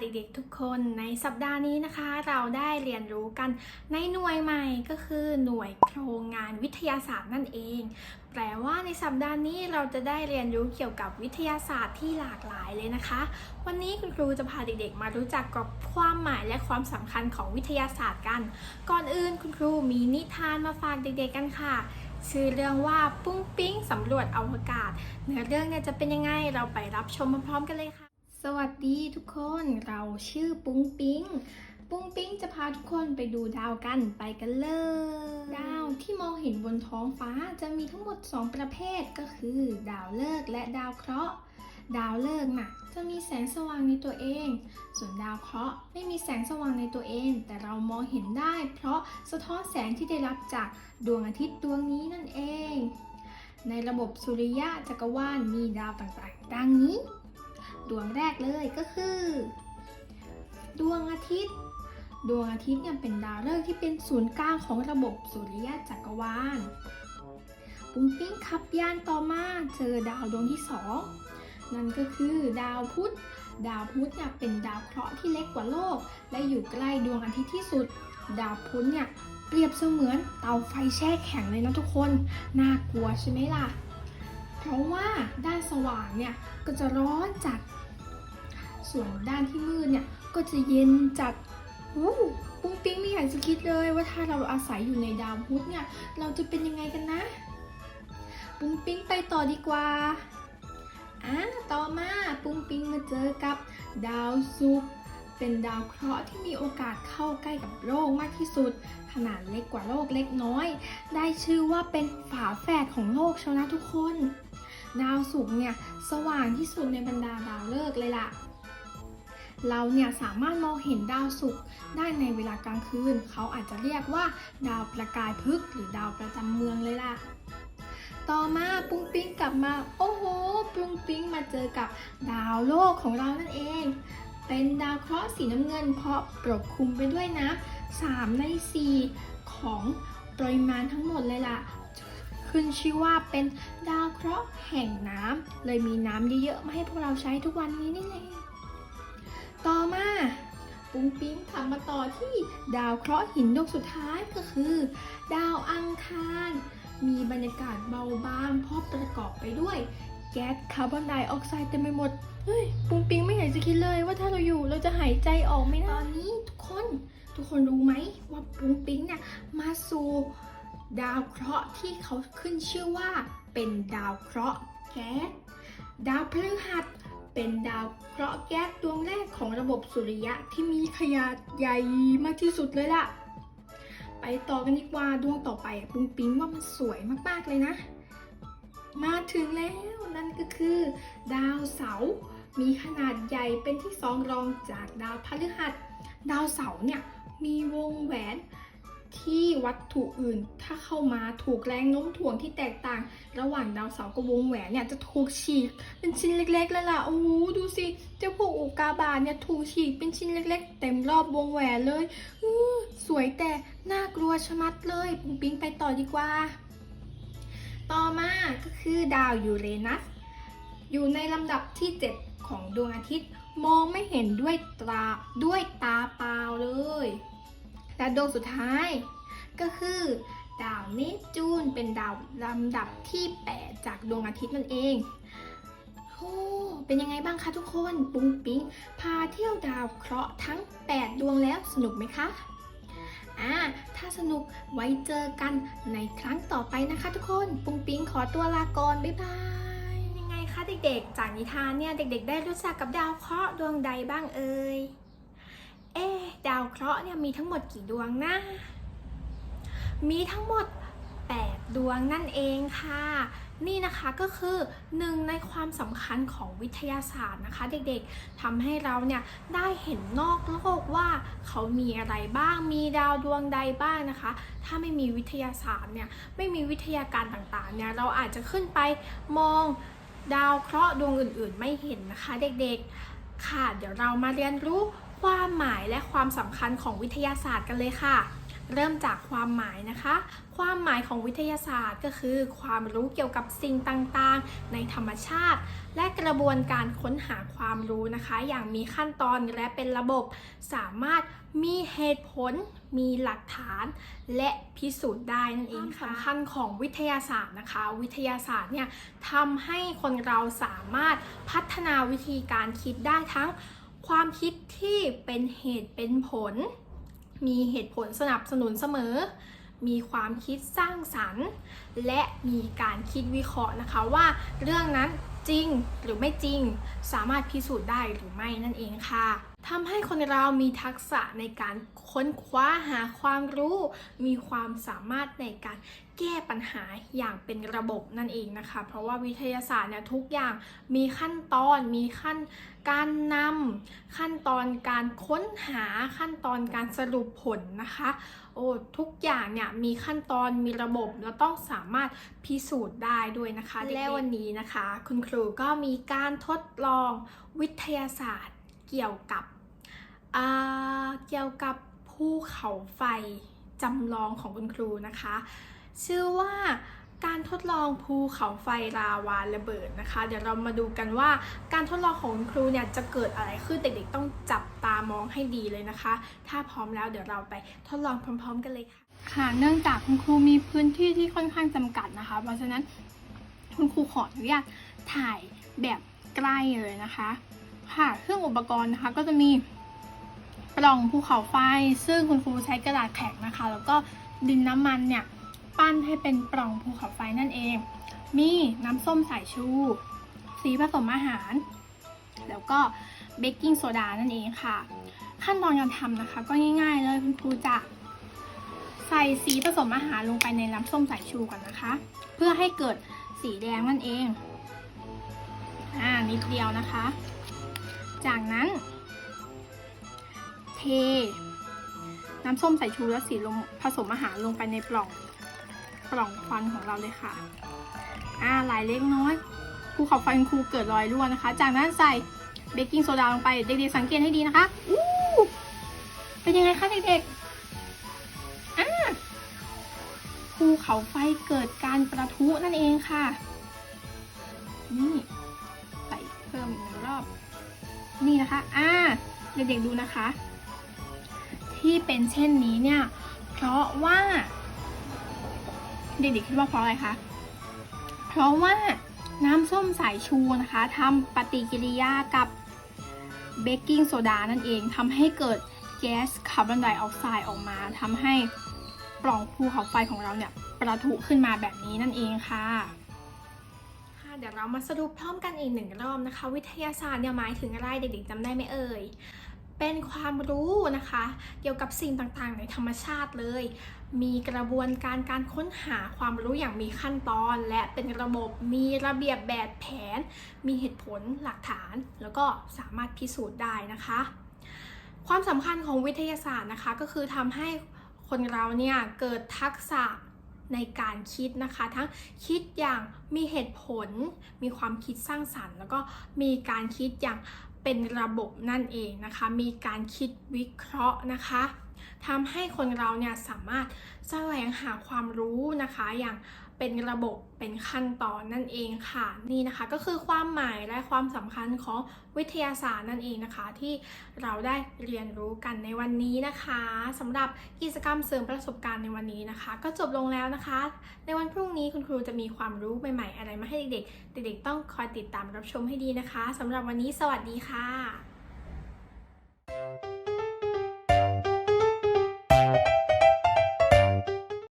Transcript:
เด็กๆทุกคนในสัปดาห์นี้นะคะ เราได้เรียนรู้กันในหน่วยใหม่ก็คือหน่วยโครงงานวิทยาศาสตร์นั่นเอง แปลว่าในสัปดาห์นี้เราจะได้เรียนรู้เกี่ยวกับวิทยาศาสตร์ที่หลากหลายเลยนะคะ วันนี้คุณครูจะพาเด็กๆ มารู้จักกับความหมายและความสำคัญของวิทยาศาสตร์กัน ก่อนอื่นคุณครูมีนิทานมาฝากเด็กๆกันค่ะชื่อเรื่องว่าปุ้งปิ้งสำรวจอวกาศ เนื้อเรื่องเนี่ยจะเป็นยังไงเราไปรับชมพร้อมๆกันเลยค่ะ สวัสดีทุกคนเราชื่อปุ้งปิ้ง ปุ้งปิ้งจะพาทุกคนไปดูดาวกันไปกันเลย ดาวที่มองเห็นบนท้องฟ้าจะมีทั้งหมด 2 ประเภทก็คือ ดาวฤกษ์และดาวเคราะห์ดาวฤกษ์น่ะจะมีแสงสว่างในตัวเอง ส่วนดาวเคราะห์ไม่มีแสงสว่างในตัวเอง แต่เรามองเห็นได้ เพราะสะท้อนแสงที่ได้รับจากดวงอาทิตย์ดวงนี้นั่นเอง ในระบบสุริยะจักรวาลมีดาวต่างๆ ดังนี้ ดวงแรกเลยก็คือ ดวงอาทิตย์ ดวงอาทิตย์เนี่ยเป็นดาวฤกษ์ที่เป็นศูนย์กลางของระบบสุริยะจักรวาล ปุ้งปิ้งขับยานต่อมาเจอดาวดวงที่สองนั่นก็คือดาวพุธ ดาวพุธเนี่ยเป็นดาวเคราะห์ที่เล็กกว่าโลก และอยู่ใกล้ดวงอาทิตย์ที่สุด ดาวพุธเนี่ยเปรียบเสมือนเตาไฟแช่แข็งเลยนะทุกคน น่ากลัวใช่ไหมล่ะ เพราะว่าด้านสว่างเนี่ยก็จะร้อนจัด ส่วนด้านที่มืดเนี่ยก็จะเย็นจัดวู้ปุ้งปิ้งไม่อยากจะคิดเลยว่าถ้าเราอาศัยอยู่ในดาวพุธเนี่ยเราจะเป็นยังไงกันนะ ปุ้งปิ้งไปต่อดีกว่าอะต่อมาปุ้งปิ้งมาเจอกับดาวศุกร์เป็นดาวเคราะห์ที่มีโอกาสเข้าใกล้กับโลกมากที่สุด ขนาดเล็กกว่าโลกเล็กน้อย ได้ชื่อว่าเป็นฝาแฝดของโลกชนะทุกคน ดาวศุกร์เนี่ยสว่างที่สุดในบรรดาดาวฤกษ์เลยล่ะ เราเนี่ยสามารถมองเห็นดาวศุกร์ได้ในเวลากลางคืน เขาอาจจะเรียกว่า ดาวประกายพฤกษ์หรือดาวประจำเมืองเลยล่ะ ต่อมาปุ้งปิ้งกลับมา โอ้โห ปุ้งปิ้งมาเจอกับดาวโลกของเรานั่นเอง เป็นดาวเคราะห์สีน้ำเงินเพราะปกคลุมไปด้วยน้ำสามในสี่ของปริมาณทั้งหมดเลยล่ะขึ้นชื่อว่าเป็นดาวเคราะห์แห่งน้ำเลยมีน้ำเยอะๆมาให้พวกเราใช้ทุกวันนี้นี่เอง ต่อมาปุ้งปิ้งขับมาต่อที่ดาวเคราะห์หินดวงสุดท้ายก็คือ ดาวอังคาร มีบรรยากาศเบาบางเพราะประกอบไปด้วย แก๊สคาร์บอนไดออกไซด์เต็มไปหมดเฮ้ยปุ้งปิ้งไม่อยากจะคิดเลยว่าถ้าเราอยู่เราจะหายใจออกไหมนะตอนนี้ทุกคนทุกคนรู้ไหมว่าปุ้งปิ้งเนี่ยมาสู่ดาวเคราะห์ที่เขาขึ้นชื่อว่าเป็นดาวเคราะห์แก๊สดาวพฤหัส เป็นดาวเคราะห์แก๊สดวงแรกของระบบสุริยะที่มีขนาดใหญ่มากที่สุดเลยล่ะ ไปต่อกันดีกว่าดวงต่อไปปุ้งปิ้งว่ามันสวยมากๆเลยนะ มาถึงแล้วนั่นก็คือ ดาวเสาร์มีขนาดใหญ่เป็นที่สองรองจากดาวพฤหัส ดาวเสาร์เนี่ยมีวงแหวน ที่วัตถุอื่น ถ้าเข้ามาถูกแรงโน้มถ่วงที่แตกต่าง ระหว่างดาวเสาร์กับวงแหวนเนี่ยจะถูกฉีกเป็นชิ้นเล็กๆแล้วล่ะโอ้โหดูสิเจ้าพวกอุกาบาตเนี่ยถูกฉีกเป็นชิ้นเล็ก ๆ เต็มรอบวงแหวนเลยสวยแต่น่ากลัวชะมัดเลยปุ้งปิ้งไปต่อดีกว่า ต่อมาก็คือดาวยูเรนัส อยู่ในลำดับที่ 7 ของดวงอาทิตย์ มองไม่เห็นด้วยตาด้วยตาเปล่าเลย และดวงสุดท้าย ก็คือ ดาวเนจูนเป็นดาวลำดับที่ 8 จากดวงอาทิตย์นั่นเองโอ้เป็นยังไงบ้างคะทุกคนปุ้งปิ๊งพาเที่ยวดาวเคราะห์ทั้ง 8 ดวงแล้วสนุกไหมคะอ่าถ้าสนุกไว้เจอกันในครั้งต่อไปนะคะทุกคนปุ้งปิ๊งขอตัวลาก่อนบ๊ายบายยังไงคะเด็กๆ จากนิทานเนี่ยเด็กๆ ได้รู้จักกับดาวเคราะห์ดวงใดบ้างเอ่ย เอ๊ดาวเคราะห์เนี่ยมีทั้งหมดกี่ดวงนะ มีทั้งหมด 8 ดวงนั่นเองค่ะ นี่นะคะก็คือหนึ่งในความสำคัญของวิทยาศาสตร์นะคะ เด็กๆทำให้เราเนี่ยได้เห็นนอกโลกว่าเขามีอะไรบ้าง มีดาวดวงใดบ้างนะคะ ถ้าไม่มีวิทยาศาสตร์เนี่ยไม่มีวิทยาการต่างๆเนี่ยเราอาจจะขึ้นไปมองดาวเคราะห์ดวงอื่นๆ ไม่เห็นนะคะ เด็กๆ ค่ะ เดี๋ยวเรามาเรียนรู้ ความหมายและความสำคัญของวิทยาศาสตร์กันเลยค่ะ เริ่มจากความหมายนะคะ ความหมายของวิทยาศาสตร์ก็คือ ความรู้เกี่ยวกับสิ่งต่างๆ ในธรรมชาติ และกระบวนการค้นหาความรู้นะคะ อย่างมีขั้นตอนและเป็นระบบ สามารถมีเหตุผล มีหลักฐาน และพิสูจน์ได้นั่นเองค่ะสำคัญของวิทยาศาสตร์นะคะ วิทยาศาสตร์เนี่ยทำให้คนเราสามารถพัฒนาวิธีการคิดได้ทั้ง ความคิดที่เป็นเหตุเป็นผล มีเหตุผลสนับสนุนเสมอ มีความคิดสร้างสรรค์ และมีการคิดวิเคราะห์นะคะว่าเรื่องนั้นจริงหรือไม่จริง สามารถพิสูจน์ได้หรือไม่นั่นเองค่ะ ทำให้คนเรามีทักษะในการค้นคว้าหาความรู้ มีความสามารถในการแก้ปัญหาอย่างเป็นระบบนั่นเองนะคะ เพราะว่าวิทยาศาสตร์เนี่ยทุกอย่างมีขั้นตอนมีขั้นการนำขั้นตอนการค้นหาขั้นตอนการสรุปผลนะคะโอ้ทุกอย่างเนี่ยมีขั้นตอนมีระบบแล้วต้องสามารถพิสูจน์ได้ด้วยนะคะและวันนี้นะคะ คุณครูก็มีการทดลองวิทยาศาสตร์เกี่ยวกับอ่า เกี่ยวกับภูเขาไฟจำลองของคุณครูนะคะ ชื่อว่าการทดลองภูเขาไฟลาวาระเบิดนะคะ เดี๋ยวเรามาดูกันว่าการทดลองของคุณครูเนี่ยจะเกิดอะไรขึ้นเด็กๆต้องจับตามองให้ดีเลยนะคะ ถ้าพร้อมแล้วเดี๋ยวเราไปทดลองพร้อม ๆ กันเลยค่ะค่ะเนื่องจากคุณครูมีพื้นที่ที่ค่อนข้างจำกัดนะคะ เพราะฉะนั้นคุณครูขออนุญาตถ่ายแบบใกล้เลยนะคะ ค่ะเครื่องอุปกรณ์นะคะก็จะมี ปล่องภูเขาไฟ ซึ่งคุณครูใช้กระดาษแข็งนะคะ แล้วก็ดินน้ำมันเนี่ยปั้นให้เป็นปล่องภูเขาไฟนั่นเอง มีน้ำส้มสายชู สีผสมอาหาร แล้วก็เบกกิ้งโซดานั่นเองค่ะ ขั้นตอนการทำนะคะ ก็ง่าย ๆ เลยคุณครูจะใส่สีผสมอาหารลงไปในน้ำส้มสายชูก่อนนะคะ เพื่อให้เกิดสีแดงนั่นเอง อ่านิดเดียวนะคะ จากนั้น เท น้ำส้มสายชูและสีลงผสมอาหารลงไปในปล่องปล่องควันของเราเลยค่ะ อ่าหลายเล็กน้อยภูเขาไฟครูเกิดรอยรั่วนะคะ จากนั้นใส่เบกกิ้งโซดาลงไป เด็กๆสังเกตให้ดีนะคะอู้เป็นยังไงคะเด็กๆอ่าภูเขาไฟเกิดการประทุนั่นเองค่ะ นี่ใส่เพิ่มอีกหนึ่งรอบ นี่นะคะ อ่า เด็กๆดูนะคะ ที่เป็นเช่นนี้เนี่ย เพราะว่าเด็กๆคิดว่าเพราะอะไรคะ เพราะว่าน้ำส้มสายชูนะคะทำปฏิกิริยากับเบกกิ้งโซดานั่นเองทำให้เกิดแก๊สคาร์บอนไดออกไซด์ออกมาทำให้ปล่องภูเขาไฟของเราเนี่ยประทุขึ้นมาแบบนี้นั่นเองค่ะค่ะเดี๋ยวเรามาสรุปพร้อมกันอีกหนึ่งรอบนะคะ วิทยาศาสตร์เนี่ยหมายถึงอะไรเด็กๆจำได้ไหมเอ่ย เป็นความรู้นะคะ เกี่ยวกับสิ่งต่างๆ ในธรรมชาติเลย มีกระบวนการการค้นหาความรู้อย่างมีขั้นตอน และเป็นระบบมีระเบียบแบบแผน มีเหตุผลหลักฐาน แล้วก็สามารถพิสูจน์ได้นะคะ ความสำคัญของวิทยาศาสตร์นะคะก็คือทำให้คนเราเนี่ยเกิดทักษะในการคิดนะคะ ทั้งคิดอย่างมีเหตุผล มีความคิดสร้างสรรค์ แล้วก็มีการคิดอย่าง เป็นระบบนั่นเองนะคะ มีการคิดวิเคราะห์นะคะทำให้คนเราเนี่ยสามารถแสวงหาความรู้นะคะอย่าง เป็นระบบเป็นขั้นตอนนั่นเองค่ะนี่นะคะ ก็คือความหมายและความสำคัญของวิทยาศาสตร์นั่นเองนะคะ ที่เราได้เรียนรู้กันในวันนี้นะคะสำหรับกิจกรรมเสริมประสบการณ์ในวันนี้นะคะ ก็จบลงแล้วนะคะ ในวันพรุ่งนี้คุณครูจะมีความรู้ใหม่ๆ อะไรมาให้เด็กๆเด็กๆต้องคอยติดตามรับชมให้ดีนะคะสำหรับวันนี้สวัสดีค่ะ